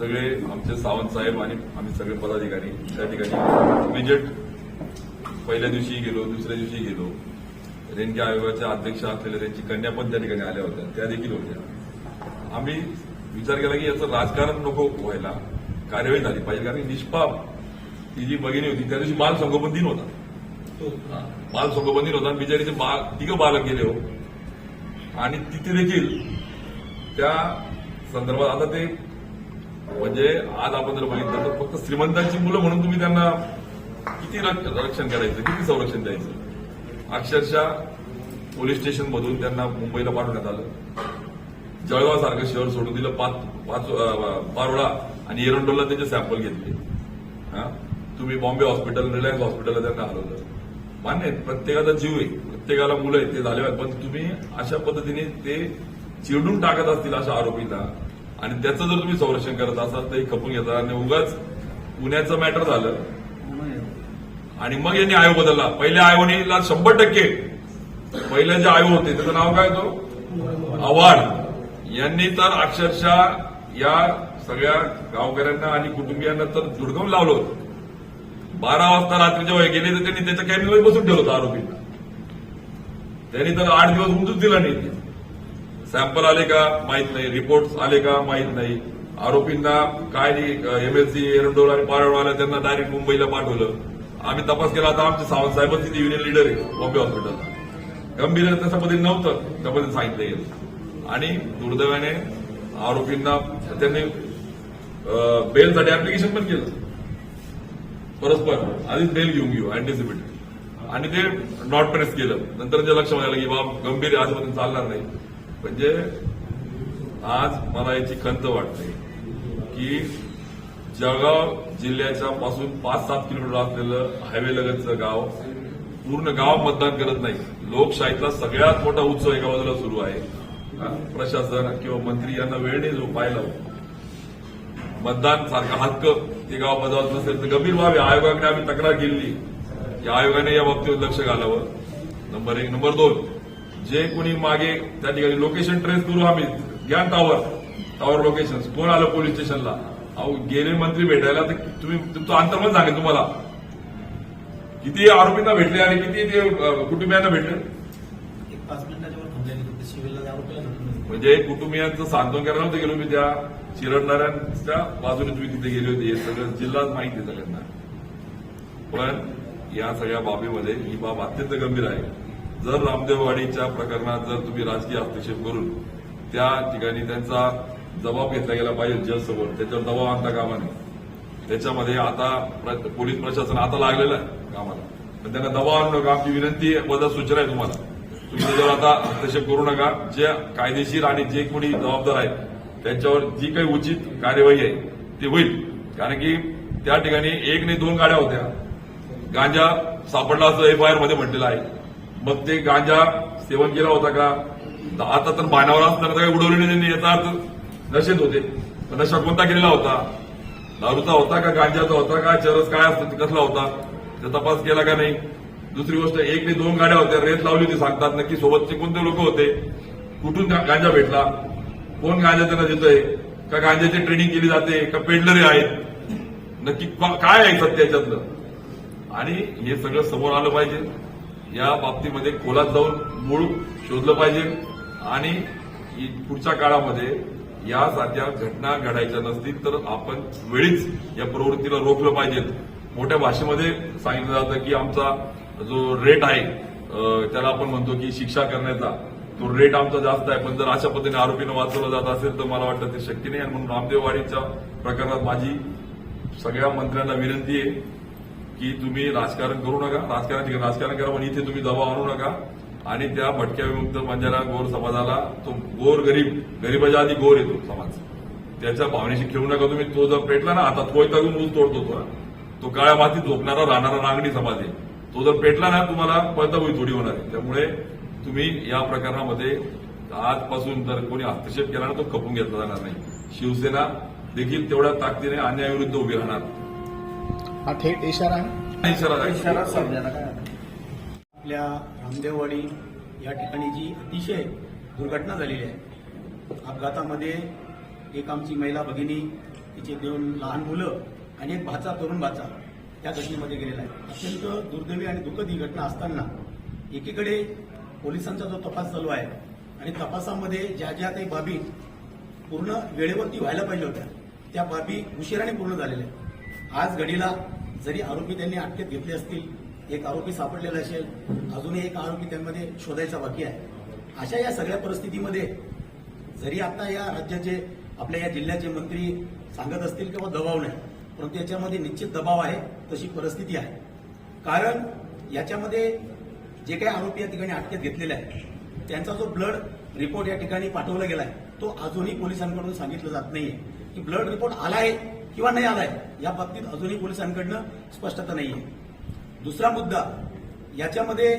सगळे आमचे सावंत साहेब आणि आम्ही सगळे पदाधिकारी. त्या ठिकाणी विजिट पहिल्या दिवशी गेलो दुसऱ्या दिवशी गेलो. रेणके आयोगाच्या अध्यक्ष असलेल्या त्यांची कन्या पण त्या ठिकाणी आल्या होत्या. त्या देखील होत्या. आम्ही विचार केला की याचं राजकारण नको व्हायला. कार्यवाही झाली पाहिजे. कारण की निष्पाप ती जी भगिनी होती त्या दिवशी बाल संगोपन दिन होता. बाल संगोपन दिन होता आणि बिचारीचे बाल तिघं बालक गेले हो. आणि तिथे देखील त्या संदर्भात आता ते म्हणजे आज आपण जर बघितलं तर फक्त श्रीमंतांची मुलं म्हणून तुम्ही त्यांना किती रक्षण करायचं किती संरक्षण द्यायचं? अक्षरशः पोलीस स्टेशन मधून त्यांना मुंबईला पाठवण्यात आलं. जळगाव सारखं शहर सोडून दिलं पाच पाच पारोळा आणि एरंडोलला त्याचे सॅम्पल घेतले. हा? तुम्ही बॉम्बे हॉस्पिटल रिलायन्स हॉस्पिटलला त्यांना हलवलं. मान्य आहे प्रत्येकाचा जीव आहे प्रत्येकाला मुलं आहेत ते झाले पण तुम्ही अशा पद्धतीने ते चिरडून टाकत असतील अशा आरोपीला आणि त्याचं जर तुम्ही संरक्षण करत असाल तर हे खपून घेता आणि उगाच पुण्याचं मॅटर झालं. आणि मग यांनी आयोग बदलला. पहिल्या आयोगाने शंभर टक्के पहिले जे आयोग होते त्याचं नाव काय तो आव्हाड. यांनी तर अक्षरशः या सगळ्या गावकऱ्यांना आणि कुटुंबियांना तर झुडकावून लावलं होतं. बारा वाजता रात्री जेव्हा गेले तर त्यांनी त्याच्या कॅबिनमध्ये बसून ठेवलं होतं आरोपींना. त्यांनी तर आठ दिवस उमजूच दिला नाही. सॅम्पल आले का? माहीत नाही. रिपोर्ट आले का? माहीत नाही. आरोपींना काय एमएससी एरंडोल आणि पारळवाला त्यांना डायरेक्ट मुंबईला पाठवलं. आम्ही तपास केला आता आमचे सावंत साहेबच तिथे युनियन लीडर आहे बॉम्बे हॉस्पिटलला गंभीर त्याच्यामध्ये नव्हतं. त्यामध्ये सांगितलं येईल आणि दुर्दैवाने आरोपींना त्यांनी बेलसाठी ऍप्लिकेशन पण केलं. परस्पर. आधीच बेल घेऊन घेऊ अँटिसिपेट आणि ते नॉट प्रेस केलं. नंतर जे लक्षात आलं की बाब गंभीर आजमध्ये चालणार नाही. म्हणजे आज मला याची खंत वाटते की जळगाव जिल्ह्याच्या पासून पाच सात किलोमीटर असलेलं हायवे लगतचं गाव पूर्ण गाव मतदान करत नाही. लोकशाहीतला सगळ्यात मोठा उत्सव एका बाजूला सुरू आहे. प्रशासन किंवा मंत्री यांना वेळ नाही जो पाहिला. मतदान सारखा हक्क ते गाव बजावत नसेल तर गंभीर व्हावे आयोगाकडे आम्ही तक्रार केली या आयोगाने या बाबतीवर लक्ष घालावं. नंबर एक. नंबर दोन. जे कोणी मागे त्या ठिकाणी लोकेशन ट्रेस करू आम्ही घ्या टावर टावर लोकेशन कोण आलं पोलीस स्टेशनला अहो गेले मंत्री भेटायला तर तुम्ही तुमचं अंतर्मत सांगेल तुम्हाला. किती आरोपींना भेटले आणि किती ते कुटुंबियांना भेटले? होती म्हणजे कुटुंबियांचं सांत्वन करायला नव्हतं गेलो मी त्या चिरडणाऱ्यांच्या बाजूने तुम्ही तिथे गेले होते. हे सगळं जिल्हाच माहिती सगळ्यांना. पण या सगळ्या बाबीमध्ये ही बाब अत्यंत गंभीर आहे. जर रामदेववाडीच्या प्रकरणात जर तुम्ही राजकीय हस्तक्षेप करून त्या ठिकाणी त्यांचा जबाब घेतला गेला पाहिजे जजसमोर त्याच्यावर दबाव आणता कामा नये. त्याच्यामध्ये आता पोलीस प्रशासन आता लागलेलं आहे कामाला. पण त्यांना दबाव आणू नका आमची विनंती बदल सूचना आहे तुम्हाला. तुम्ही त्याच्यावर आता हस्तक्षेप करू नका. जे कायदेशीर आणि जे कोणी जबाबदार आहेत त्यांच्यावर जी काही उचित कार्यवाही आहे ती होईल. कारण की त्या ठिकाणी एक नाही दोन गाड्या होत्या. गांजा सापडला असं एफआयआरमध्ये म्हटलेलं आहे. मग ते गांजा सेवन केला होता का? आता तर बाणावर असताना काही उडवले नाही त्यांनी याचा अर्थ नशेत होते. नशा कोणता केलेला होता? दारूचा होता का गांजाचा होता का? चरस काय असतं ते कसला होता? त्याचा तपास केला का नाही? दुसरी गोष्ट एक ते दोन गाड्या होत्या रेत लावली होती सांगतात नक्की सोबतचे कोणते लोक होते? कुठून गांजा भेटला? कोण गांजा त्यांना देतोय? का गांजाची ट्रेनिंग केली जाते? का पेडलरे आहेत? नक्की काय आहे सत्य याच्यातलं? आणि हे सगळं समोर आलं पाहिजे. या बाबतीमध्ये खोलात जाऊन मूळ शोधलं पाहिजे. आणि पुढच्या काळामध्ये या सारख्या घटना घडायच्या नसतील तर आपण वेळीच या प्रवृत्तीला रोखलं पाहिजेत मोठ्या भाषेमध्ये सांगितलं जातं की आमचा जो रेट आहे त्याला आपण म्हणतो की शिक्षा करण्याचा तो रेट आमचा जास्त आहे. पण जर अशा पद्धतीने आरोपीनं वाचवलं जात असेल तर मला वाटतं ते शक्य नाही. आणि म्हणून रामदेववाडीच्या प्रकरणात माझी सगळ्या मंत्र्यांना विनंती आहे की तुम्ही राजकारण करू नका राजकारण राजकारण करा पण इथे तुम्ही दबाव आणू नका. आणि त्या भटक्या विमुक्त बंजारा गोर समाजाला तो गोर गरीब गरीबाच्या आधी गोर येतो समाज. त्याच्या भावनेशी खेळू नका तुम्ही तो जर पेटला ना आता थोय तगून ऊस तोडतो तो. तो काळ्या मातीत झोपणारा राहणारा रांगणी समाज आहे. तो जर पेटला ना तुम्हाला पळताभुई थोडी होणार आहे. त्यामुळे तुम्ही या प्रकरणामध्ये आजपासून जर कोणी हस्तक्षेप केला ना तो खपून घेतला जाणार नाही. शिवसेना देखील तेवढ्या ताकदीने अन्यायाविरुद्ध उभी राहणार. हा थेट इशारा. आहे हा इशारा. समजायला काय आपल्या रामदेववाडी या ठिकाणी जी अतिशय दुर्घटना झालेली आहे. अपघातामध्ये एक आमची महिला भगिनी तिचे दोन लहान मुलं आणि एक भाचा तरुण भाचा त्या घटनेमध्ये गेलेला आहे. अत्यंत दुर्दैवी आणि दुःखद ही घटना असताना एकीकडे पोलिसांचा जो तपास चालू आहे आणि तपासामध्ये ज्या ज्या काही बाबी पूर्ण वेळेवरती व्हायला पाहिजे होत्या त्या बाबी उशिराने पूर्ण झालेल्या आहेत. आज घडीला जरी आरोपी त्यांनी अटकेत घेतले असतील एक आरोपी सापडलेला असेल अजूनही एक आरोपी त्यांमध्ये शोधायचा बाकी आहे. अशा या सगळ्या परिस्थितीमध्ये जरी आता या राज्याचे आपल्या या जिल्ह्याचे मंत्री सांगत असतील किंवा दबाव नाही परंतु याच्यामध्ये निश्चित दबाव आहे तशी परिस्थिती आहे. कारण याच्यामध्ये जे काही आरोपी या ठिकाणी अटकेत घेतलेले आहेत त्यांचा जो ब्लड रिपोर्ट या ठिकाणी पाठवला गेलाय तो अजूनही पोलिसांकडून सांगितलं जात नाहीये. की ब्लड रिपोर्ट आला आहे किंवा नाही आलाय या बाबतीत अजूनही पोलिसांकडनं स्पष्टता नाहीये. दुसरा मुद्दा याच्यामध्ये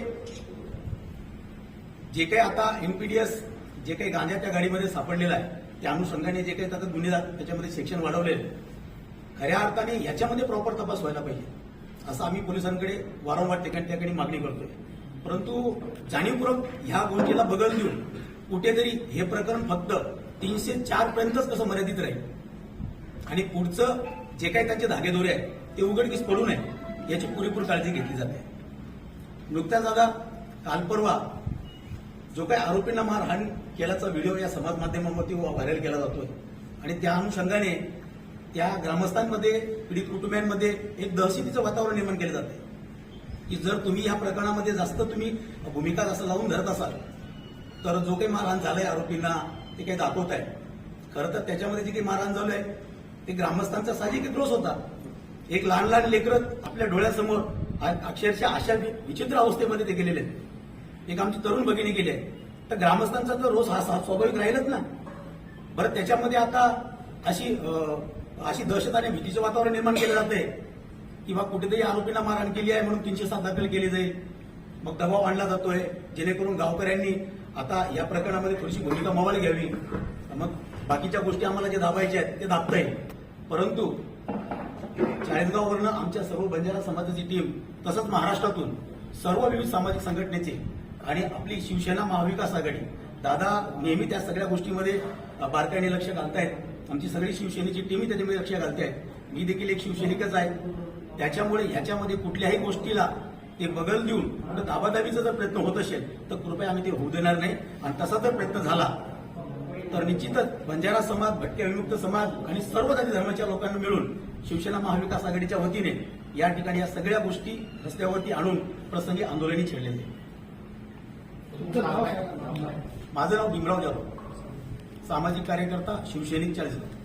जे काही आता एमपीडीएस जे काही गांजा त्या गाडीमध्ये सापडलेला आहे त्या अनुषंगाने जे काही त्याचा गुन्हे त्याच्यामध्ये सेक्शन वाढवले खऱ्या अर्थाने याच्यामध्ये प्रॉपर तपास व्हायला पाहिजे असं आम्ही पोलिसांकडे वारंवार ठिकाणी ठिकाणी मागणी करतोय. परंतु जाणीवपूर्वक ह्या गोष्टीला बगल देऊन कुठेतरी हे प्रकरण फक्त तीनशे चार पर्यंतच कसं मर्यादित राहील. आणि पुढचं जे काही त्यांचे धागेदोरे आहेत ते उघडकीस पडू नये याची पुरेपूर काळजी घेतली जाते. नुकत्याच दादा काल परवा जो काही आरोपींना मारहाण केल्याचा व्हिडिओ या समाज माध्यमांवरती व्हायरल केला जातोय. आणि त्या अनुषंगाने त्या ग्रामस्थांमध्ये पीडित कुटुंबियांमध्ये एक दहशतीचं वातावरण निर्माण केलं जाते की जर तुम्ही या प्रकरणामध्ये जास्त तुम्ही भूमिका जास्त लावून धरत असाल तर जो काही मारहाण झालंय आरोपींना ते काही दाखवत आहे खरं तर त्याच्यामध्ये जे काही मारहाण झालंय ते ग्रामस्थांचा साहजिक रोष होता. एक लहान लहान लेकरं आपल्या डोळ्यासमोर आ- अक्षरशः अशा विचित्र अवस्थेमध्ये ते गेलेले आहेत. एक आमची तरुण भगिनी गेली आहे. तर ग्रामस्थांचा तर रोष हा सा- स्वाभाविक राहीलच ना. बरं त्याच्यामध्ये आता अशी अशी दहशत आणि भीतीचं वातावरण निर्माण केलं जाते किंवा कुठेतरी आरोपींना मारहाण केली आहे म्हणून तीनशे सात दाखल केली जाईल. मग दबाव आणला जातोय. जेणेकरून गावकऱ्यांनी आता या प्रकरणामध्ये थोडीशी भूमिका मोबाईल घ्यावी. मग बाकीच्या गोष्टी आम्हाला जे दाबायच्या आहेत ते दाबता येईल. परंतु चाळीसगाववरनं आमच्या सर्व बंजारा समाजाची टीम तसंच महाराष्ट्रातून सर्व विविध सामाजिक संघटनेचे आणि आपली शिवसेना महाविकास आघाडी दादा नेहमी त्या सगळ्या गोष्टीमध्ये बारकाईने लक्ष घालतायत. आमची सगळी शिवसेनेची टीमही त्याच्यामध्ये लक्ष घालतायत. मी देखील एक शिवसैनिकच आहे. त्याच्यामुळे ह्याच्यामध्ये कुठल्याही गोष्टीला ते बगल देऊन कुठं जर प्रयत्न होत असेल तर कृपया आम्ही ते होऊ देणार नाही. आणि तसा जर प्रयत्न झाला तर निश्चितच बंजारा समाज भटक्या विमुक्त समाज आणि सर्व जाती धर्माच्या लोकांना मिळून शिवसेना महाविकास आघाडीच्या वतीने या ठिकाणी या सगळ्या गोष्टी रस्त्यावरती आणून प्रसंगी आंदोलनी छेडलेली माझं नाव भीमराव जाधव. सामाजिक कार्यकर्ता शिवसैनिक चाळीसगाव.